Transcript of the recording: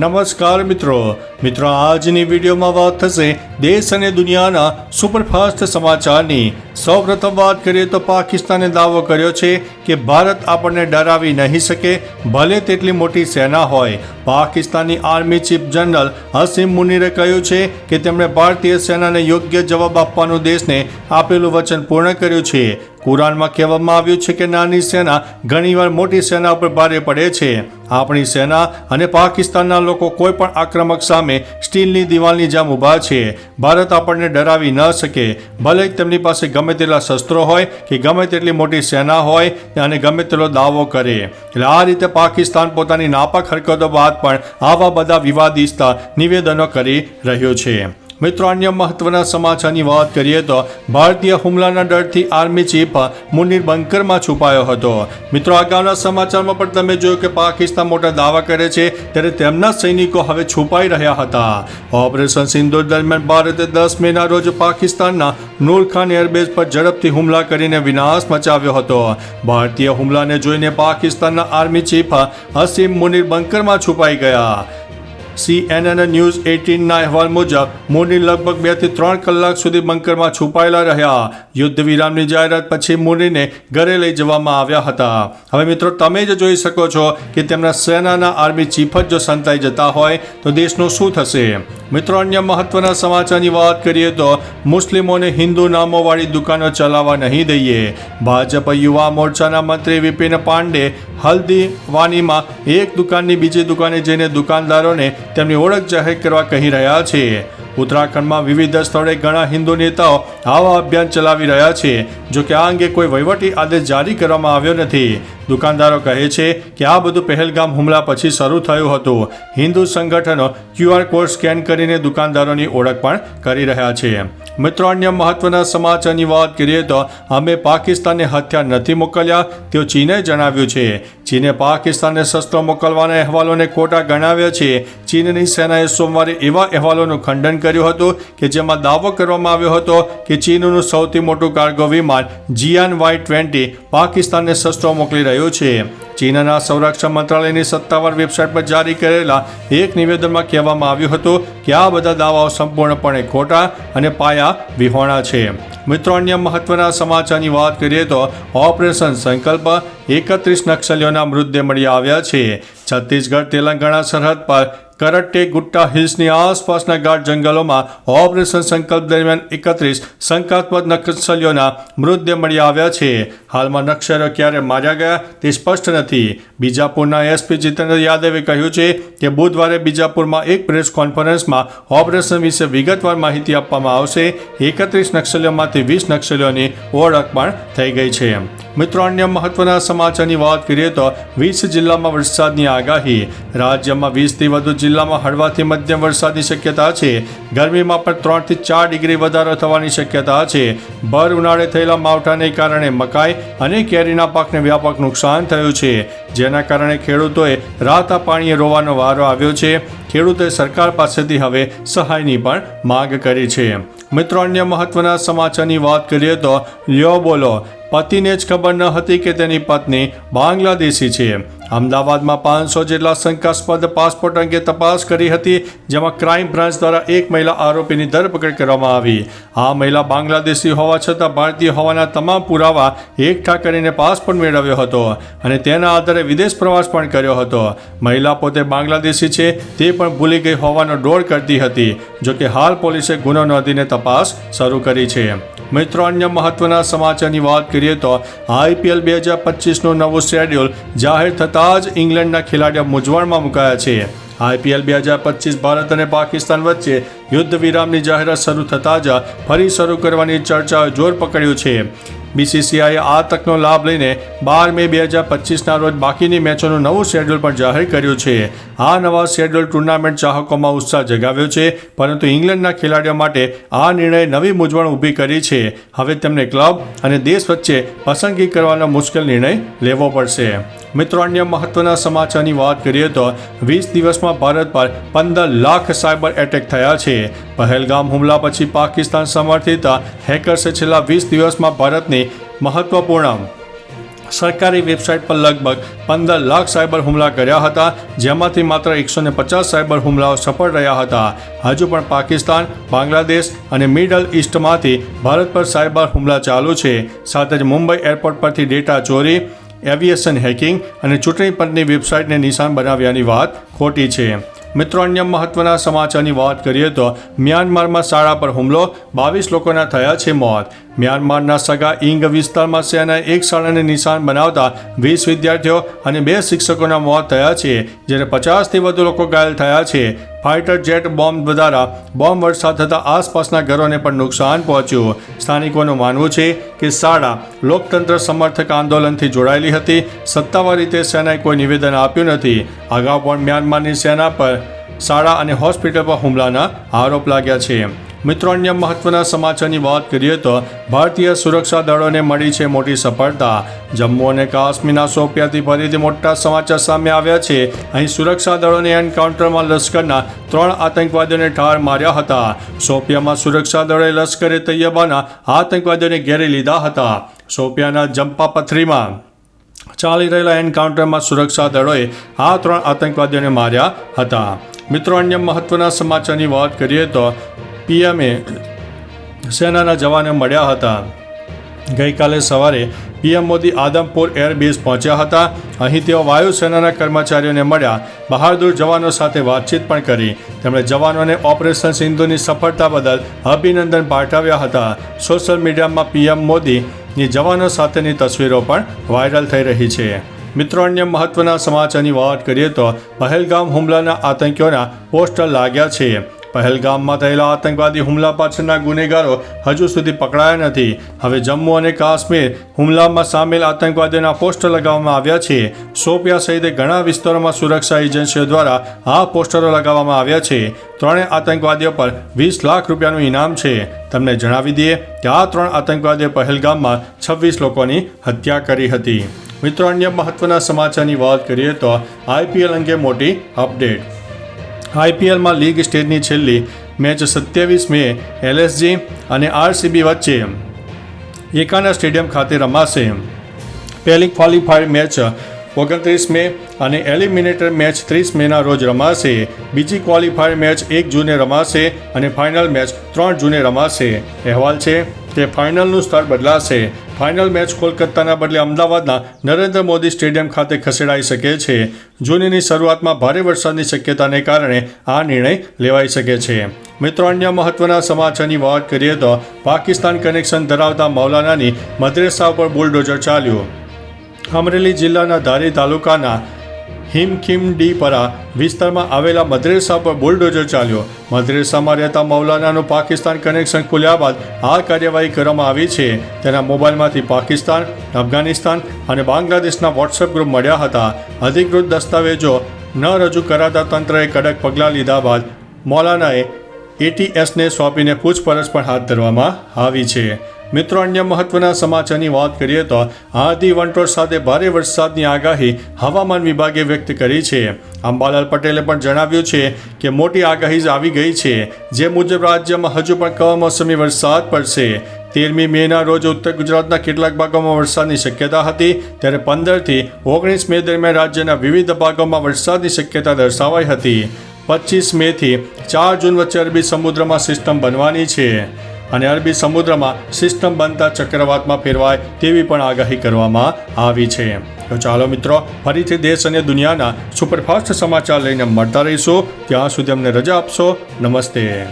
નમસ્કાર મિત્રો. મિત્રો, આજની વિડીયોમાં વાત થશે દેશ અને દુનિયાના સુપરફાસ્ટ સમાચારની. સૌપ્રથમ વાત કરીએ તો પાકિસ્તાને દાવો કર્યો છે કે ભારત આપણને ડરાવી નહીં શકે, ભલે તેટલી મોટી સેના હોય. Pakistani army chief general Hasim મુનીરે કહ્યું છે કે તેમણે ભારતીય સેનાને યોગ્ય જવાબ આપવાનું દેશને આપેલું વચન પૂર્ણ કર્યું છે. કુરાનમાં કહેવામાં આવ્યું છે કે નાની સેના ઘણીવાર મોટી સેના પર ભારે પડે છે. આપણી સેના અને પાકિસ્તાનના લોકો કોઈ પણ આક્રમક સામે સ્ટીલની દિવાલની જેમ ઊભા છે. ભારત આપણને ડરાવી ન શકે. ભલે તેમની પાસે ગમે તેટલા શસ્ત્રો હોય કે ગમે તેટલી મોટી સેના હોય અને ગમે તેટલો દાવો કરે. એટલે આ રીતે પાકિસ્તાન પોતાની નાપાક હરકતો બાદ પણ આવા બધા વિવાદિસ્તા નિવેદનો કરી રહ્યો છે. મિત્રો, અન્ય મહત્વના સમાચારની વાત કરીએ તો ભારતીય હુમલાના ડરથી આર્મી ચીફ મુનીર બંકરમાં છુપાયો હતો. મિત્રો અગાઉના સમાચારમાં પણ તમે જોયું કે પાકિસ્તાન મોટા દાવા કરે છે ત્યારે તેમના સૈનિકો હવે છુપાઈ રહ્યા હતા. ઓપરેશન સિંદૂર દરમિયાન ભારતે દસ મેના રોજ પાકિસ્તાનના નૂર ખાન એરબેઝ પર ઝડપથી હુમલા કરીને વિનાશ મચાવ્યો હતો. ભારતીય હુમલાને જોઈને પાકિસ્તાનના આર્મી ચીફ હસીમ મુનીર બંકરમાં છુપાઈ ગયા. સીએનએન ન્યૂઝ એટીનના અહેવાલ મુજબ મુની લગભગ બેથી ત્રણ કલાક સુધી બંકરમાં છુપાયેલા રહ્યા. યુદ્ધ વિરામની જાહેરાત પછી મુનીને ઘરે લઈ જવામાં આવ્યા હતા. હવે મિત્રો, તમે જ જોઈ શકો છો કે તેમના સેનાના આર્મી ચીફ જ જો સંતાઈ જતા હોય, તો દેશનું શું થશે? મિત્રો, અન્ય મહત્વના સમાચારની વાત કરીએ તો, મુસ્લિમોને હિન્દુ નામોવાળી દુકાનો ચલાવવા નહીં દઈએ. ભાજપ યુવા મોરચાના મંત્રી વિપિન પાંડે હલ્દી વાનીમાં એક દુકાનની બીજી દુકાને જઈને દુકાનદારોને તેમની ઓળખ જાહેર કરવા કહી રહ્યા છે. ઉત્તરાખંડમાં વિવિધ સ્થળે ઘણા હિન્દુ નેતાઓ આવા અભિયાન ચલાવી રહ્યા છે, જો કે આ અંગે કોઈ વહીવટી આદેશ જારી કરવામાં આવ્યો નથી. દુકાનદારો કહે છે કે આ બધું પહેલગામ હુમલા પછી શરૂ થયું હતું. હિન્દુ સંગઠનો ક્યુઆર કોડ સ્કેન કરીને દુકાનદારોની ઓળખ પણ કરી રહ્યા છે. મિત્રો, અન્ય મહત્વના સમાચારની વાત કરીએ તો અમે પાકિસ્તાનને હથિયાર નથી મોકલ્યા, તેઓ ચીને જણાવ્યું છે. ચીને પાકિસ્તાનને શસ્ત્રો મોકલવાના અહેવાલોને ખોટા ગણાવ્યા છે. ચીનની સેનાએ સોમવારે એવા અહેવાલોનું ખંડન કર્યું હતું કે જેમાં દાવો કરવામાં આવ્યો હતો કે ચીનનું સૌથી મોટું કાર્ગો વિમાન જીયાન વાય ટ્વેન્ટી પાકિસ્તાનને શસ્ત્રો મોકલી રહ્યું છે. ચીનના સંરક્ષણ મંત્રાલયની સત્તાવાર વેબસાઇટ પર જારી કરેલા એક નિવેદનમાં કહેવામાં આવ્યું હતું કે આ બધા દાવાઓ સંપૂર્ણપણે ખોટા અને પાયા વિહોણા છે. મિત્રો, અન્ય મહત્વના સમાચારની વાત કરીએ તો ઓપરેશન સંકલ્પ એકત્રીસ નક્સલીઓના મૃતદેહ મળી આવ્યા છે. છત્તીસગઢ તેલંગાણા સરહદ પર કરટ્ટે ગુટ્ટા હિલ્સની આસપાસના ગાઢ જંગલોમાં ઓપરેશન સંકલ્પ દરમિયાન એકત્રીસ શંકાસ્પદ નક્સલીઓના મૃતદેહ મળી આવ્યા છે. હાલમાં નક્સલીઓ ક્યારે માર્યા ગયા તે સ્પષ્ટ નથી. બીજાપુરના એસપી જીતેન્દ્ર યાદવે કહ્યું છે કે બુધવારે બીજાપુરમાં એક પ્રેસ કોન્ફરન્સમાં ઓપરેશન વિશે વિગતવાર માહિતી આપવામાં આવશે. એકત્રીસ નક્સલીઓમાંથી વીસ નક્સલીઓની ઓળખ પણ થઈ ગઈ છે. મિત્રો, અન્ય મહત્વના સમાચારની વાત કરીએ તો વીસ જિલ્લામાં વરસાદની આગાહી. રાજ્યમાં વીસથી વધુ જિલ્લામાં હળવાથી મધ્યમ વરસાદની શક્યતા છે. ગરમીમાં પણ ત્રણથી ચાર ડિગ્રી વધારો થવાની શક્યતા છે. ભર ઉનાળે થયેલા માવઠાને કારણે મકાઈ અને કેરીના પાકને વ્યાપક નુકસાન થયું છે. જેના કારણે ખેડૂતોએ રાતા પાણીએ રોવાનો વારો આવ્યો છે. ખેડૂતોએ સરકાર પાસેથી હવે સહાયની પણ માંગ કરી છે. મિત્રો, અન્ય મહત્વના સમાચારની વાત કરીએ તો લ્યો બોલો. પતિને જ ખબર ન હતી કે તેની પત્ની બાંગ્લાદેશી છે. અમદાવાદમાં પાંચસો જેટલા શંકાસ્પદ પાસપોર્ટ અંગે તપાસ કરી હતી, જેમાં ક્રાઇમ બ્રાન્ચ દ્વારા એક મહિલા આરોપીની ધરપકડ કરવામાં આવી. આ મહિલા બાંગ્લાદેશી હોવા છતાં ભારતીય હોવાના તમામ પુરાવા એકઠા કરીને પાસપોર્ટ મેળવ્યો હતો અને તેના આધારે વિદેશ પ્રવાસ પણ કર્યો હતો. મહિલા પોતે બાંગ્લાદેશી છે, તે પણ ભૂલી ગઈ હોવાનો ડોળ કરતી હતી જોકે હાલ પોલીસે ગુનો નોંધીને તપાસ શરૂ કરી છે. મિત્રો, અન્ય મહત્વના સમાચારની વાત કરીએ તો આઈપીએલ બે હજાર પચીસનું નવું શેડ્યુલ જાહેર થતાં જ ઇંગ્લેન્ડના ખેલાડીઓ મૂંઝવણમાં મુકાયા છે. આઈપીએલ બે હજાર પચીસ ભારત અને પાકિસ્તાન વચ્ચે યુદ્ધ વિરામની જાહેરાત શરૂ થતાં જ ફરી શરૂ કરવાની ચર્ચાએ જોર પકડ્યું છે. બીસીસીઆઈએ આ તકનો લાભ લઈને બાર મે બે હજાર પચીસના રોજ બાકીની મેચોનું નવું શેડ્યુલ પણ જાહેર કર્યું છે. આ નવા શેડ્યુલ ટુર્નામેન્ટ ચાહકોમાં ઉત્સાહ જગાવ્યો છે, પરંતુ ઇંગ્લેન્ડના ખેલાડીઓ માટે આ નિર્ણય નવી મૂંઝવણ ઊભી કરી છે. હવે તેમને ક્લબ અને દેશ વચ્ચે પસંદગી કરવાનો મુશ્કેલ નિર્ણય લેવો પડશે. મિત્રો, અન્ય મહત્વના સમાચારની વાત કરીએ તો વીસ દિવસમાં ભારત પર પંદર લાખ સાયબર એટેક થયા છે. પહેલગામ હુમલા પછી પાકિસ્તાન સમર્થિત હેકર્સે છેલ્લા વીસ દિવસમાં ભારતની મહત્વપૂર્ણ સરકારી વેબસાઇટ પર લગભગ પંદર લાખ સાયબર હુમલા કર્યા હતા, જેમાંથી માત્ર એકસો ને પચાસ સાયબર હુમલાઓ સફળ રહ્યા હતા. હજુ પણ પાકિસ્તાન, બાંગ્લાદેશ અને મિડલ ઇસ્ટમાંથી ભારત પર સાયબર હુમલા ચાલુ છે. સાથે જ મુંબઈ એરપોર્ટ પરથી ડેટા ચોરી એવિએશન હેકિંગ અને ચૂંટણી પંચની વેબસાઇટને નિશાન બનાવ્યાની વાત ખોટી છે. મિત્રો, અન્ય મહત્વના સમાચારની વાત કરીએ તો મ્યાનમારમાં શાળા પર હુમલો, બાવીસ લોકોના થયા છે મોત. મ્યાનમારના સગા ઇંગ વિસ્તારમાં સેનાએ એક શાળાને નિશાન બનાવતા વીસ વિદ્યાર્થીઓ અને બે શિક્ષકોના મોત થયા છે, જ્યારે પચાસથી વધુ લોકો ઘાયલ થયા છે. ફાઇટર જેટ બોમ્બ દ્વારા બોમ્બ વર્ષા થતાં આસપાસના ઘરોને પણ નુકસાન પહોંચ્યું. સ્થાનિકોનું માનવું છે કે શાળા લોકતંત્ર સમર્થક આંદોલનથી જોડાયેલી હતી. સત્તાવાર રીતે સેનાએ કોઈ નિવેદન આપ્યું નથી. અગાઉ પણ મ્યાનમારની સેના પર શાળા અને હોસ્પિટલ પર હુમલાના આરોપ લાગ્યા છે. મિત્રો, અન્ય મહત્વના સમાચારની વાત કરીએ તો ભારતીય સુરક્ષા દળોને મળી છે મોટી સફળતા. જમ્મુ અને કાશ્મીરના સોપિયાથી ફરીથી મોટા સમાચાર સામે આવ્યા છે. અહીં સુરક્ષા દળોને એન્કાઉન્ટરમાં લશ્કરના ત્રણ આતંકવાદીઓને ઠાર માર્યા હતા. સોપિયામાં સુરક્ષા દળોએ લશ્કરે તૈયબાના આતંકવાદીઓને ઘેરી લીધા હતા. સોપિયાના જંપા પથરીમાં ચાલી રહેલા એન્કાઉન્ટરમાં સુરક્ષા દળોએ આ ત્રણ આતંકવાદીઓને માર્યા હતા. મિત્રો, અન્ય મહત્વના સમાચારની વાત કરીએ તો પીએમએ સેનાના જવાને મળ્યા હતા. ગઈકાલે સવારે પીએમ મોદી આદમપુર એરબેઝ પહોંચ્યા હતા. અહીં તેઓ વાયુસેનાના કર્મચારીઓને મળ્યા. બહાદુર જવાનો સાથે વાતચીત પણ કરી. તેમણે જવાનોને ઓપરેશન સિંધુની સફળતા બદલ અભિનંદન પાઠવ્યા હતા. સોશિયલ મીડિયામાં પીએમ મોદીની જવાનો સાથેની તસવીરો પણ વાયરલ થઈ રહી છે. મિત્રો, અન્ય મહત્વના સમાચારની વાત કરીએ તો પહેલગામ હુમલાના આતંકીઓના પોસ્ટર લાગ્યા છે. પહેલગામમાં થયેલા આતંકવાદી હુમલા પાછળના ગુનેગારો હજુ સુધી પકડાયા નથી. હવે જમ્મુ અને કાશ્મીર હુમલામાં સામેલ આતંકવાદીઓના પોસ્ટર લગાવવામાં આવ્યા છે. સોપિયા સહિત ઘણા વિસ્તારોમાં સુરક્ષા એજન્સીઓ દ્વારા આ પોસ્ટરો લગાવવામાં આવ્યા છે. ત્રણેય આતંકવાદીઓ પર વીસ લાખ રૂપિયાનું ઇનામ છે. તમને જણાવી દઈએ કે આ ત્રણ આતંકવાદીઓ પહેલગામમાં છવ્વીસ લોકોની હત્યા કરી હતી. મિત્રો, અન્ય મહત્વના સમાચારની વાત કરીએ તો આઈપીએલ અંગે મોટી અપડેટ. આઈપીએલમાં લીગ સ્ટેજની છેલ્લી મેચ સત્યાવીસ મે એલએસજી અને આરસીબી વચ્ચે એકાના સ્ટેડિયમ ખાતે રમાશે. પહેલી ક્વોલિફાયર મેચ ઓગણત્રીસ મે અને એલિમિનેટર મેચ ત્રીસ મેના રોજ રમાશે. બીજી ક્વોલિફાયર મેચ એક જૂને રમાશે અને ફાઇનલ મેચ ત્રણ જૂને રમાશે. અહેવાલ છે કે ફાઇનલનું સ્થળ બદલાશે. ફાઇનલ મેચ કોલકાતાના બદલે અમદાવાદના નરેન્દ્ર મોદી સ્ટેડિયમ ખાતે ખસેડાઈ શકે છે. જૂનની શરૂઆતમાં ભારે વરસાદની શક્યતાને કારણે આ નિર્ણય લેવાઈ શકે છે. મિત્રો, અન્ય મહત્વના સમાચારની વાત કરીએ તો પાકિસ્તાન કનેક્શન ધરાવતા મૌલાનાની મદ્રેસા ઉપર બુલડોઝર ચાલ્યું. અમરેલી જિલ્લાના ધારી તાલુકાના હિમખીમડીપરા વિસ્તારમાં આવેલા મદ્રેસા પર બુલડોઝર ચાલ્યો. મદ્રેસામાં રહેતા મૌલાનાનું પાકિસ્તાન કનેક્શન ખુલ્યા બાદ આ કાર્યવાહી કરવામાં આવી છે. તેના મોબાઈલમાંથી પાકિસ્તાન, અફઘાનિસ્તાન અને બાંગ્લાદેશના વોટ્સએપ ગ્રુપ મળ્યા હતા. અધિકૃત દસ્તાવેજો ન રજૂ કરાતા તંત્રએ કડક પગલાં લીધા બાદ મૌલાનાએ એટીએસને સોંપીને પૂછપરછ પણ હાથ ધરવામાં આવી છે. મિત્રો, અન્ય મહત્વના સમાચારની વાત કરીએ તો આધી વંટોળ સાથે ભારે વરસાદની આગાહી હવામાન વિભાગે વ્યક્ત કરી છે. અંબાલાલ પટેલે પણ જણાવ્યું છે કે મોટી આગાહી આવી ગઈ છે. જે મુજબ રાજ્યમાં હજુ પણ કમોસમી વરસાદ પડશે. તેરમી મેના રોજ ઉત્તર ગુજરાતના કેટલાક ભાગોમાં વરસાદની શક્યતા હતી. ત્યારે પંદરથી ઓગણીસ મે દરમિયાન રાજ્યના વિવિધ ભાગોમાં વરસાદની શક્યતા દર્શાવાઈ હતી. પચીસ મેથી ચાર જૂન વચ્ચે અરબી સમુદ્રમાં સિસ્ટમ બનવાની છે. અને અરબી સમુદ્રમાં સિસ્ટમ બનતા ચક્રવાતમાં ફેરવાય તેવી પણ આગાહી કરવામાં આવી છે. તો ચાલો મિત્રો, ફરીથી દેશ અને દુનિયાના સુપરફાસ્ટ સમાચાર લઈને મળતા રહીશું. ત્યાં સુધી અમને રજા આપશો. નમસ્તે.